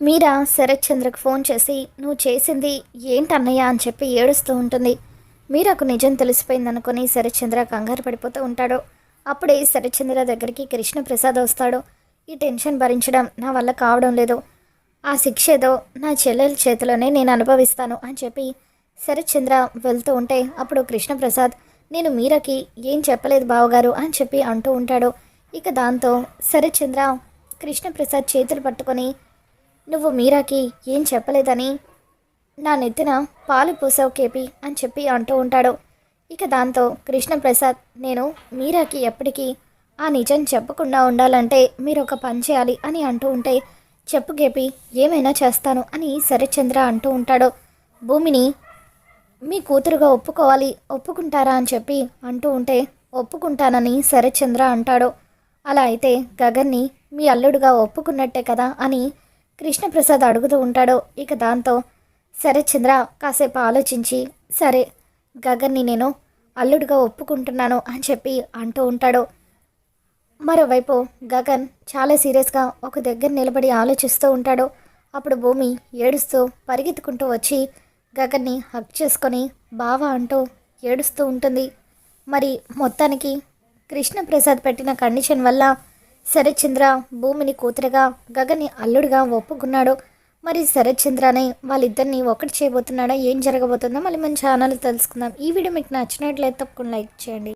మీరా Sarath చంద్రకు phone చేసి నువ్వు చేసింది ఏంటన్నయ్య? అని చెప్పి ఏడుస్తూ ఉంటుంది. మీరాకు నిజం తెలిసిపోయిందనుకుని శరత్చంద్ర కంగారు పడిపోతూ ఉంటాడు. అప్పుడే శరత్చంద్ర దగ్గరికి కృష్ణప్రసాద్ వస్తాడు. ఈ టెన్షన్ భరించడం నా వల్ల కావడం లేదు. ఆ శిక్ష ఏదో నా చెల్లెల చేతిలోనే నేను అనుభవిస్తాను అని చెప్పి శరత్చంద్ర వెళ్తూ ఉంటే అప్పుడు కృష్ణప్రసాద్ నేను మీరాకి ఏం చెప్పలేదు బావగారు అని చెప్పి అంటూ ఉంటాడు. ఇక దాంతో శరత్చంద్ర కృష్ణప్రసాద్ చేతులు పట్టుకొని నువ్వు మీరాకి ఏం చెప్పలేదని. నా నెత్తిన పాలు పూసావు కేపి అని చెప్పి అంటూ ఉంటాడు. ఇక దాంతో కృష్ణప్రసాద్ నేను మీరాకి ఎప్పటికీ ఆ నిజం చెప్పకుండా ఉండాలంటే మీరు ఒక పని చేయాలి అని అంటూ ఉంటే చెప్పు కేపి ఏమైనా చేస్తాను అని శరత్చంద్ర అంటూ ఉంటాడు. భూమిని మీ కూతురుగా ఒప్పుకోవాలి ఒప్పుకుంటారా అని చెప్పి అంటూ ఉంటే ఒప్పుకుంటానని శరత్చంద్ర అంటాడు. అలా అయితే గగన్ని మీ అల్లుడుగా ఒప్పుకున్నట్టే కదా అని కృష్ణప్రసాద్ అడుగుతూ ఉంటాడో. ఇక దాంతో శరత్చంద్ర కాసేపు ఆలోచించి సరే గగన్ని నేను అల్లుడుగా ఒప్పుకుంటున్నాను అని చెప్పి అంటూ ఉంటాడు. మరోవైపు గగన్ చాలా సీరియస్గా ఒక దగ్గర నిలబడి ఆలోచిస్తూ ఉంటాడు. అప్పుడు భూమి ఏడుస్తూ పరిగెత్తుకుంటూ వచ్చి గగన్ని హక్ చేసుకొని బావా అంటూ ఏడుస్తూ ఉంటుంది. మరి మొత్తానికి కృష్ణప్రసాద్ పెట్టిన కండిషన్ వల్ల శరత్చంద్ర భూమిని కూతురుగా గగన్ని అల్లుడిగా ఒప్పుకున్నాడు. మరి శరత్చంద్రనే వాళ్ళిద్దరిని ఒకటి చేయబోతున్నాడా? ఏం జరగబోతుందో మళ్ళీ మన ఛానల్ తెలుసుకుందాం. ఈ వీడియో మీకు నచ్చినట్లయితే తప్పకుండా లైక్ చేయండి.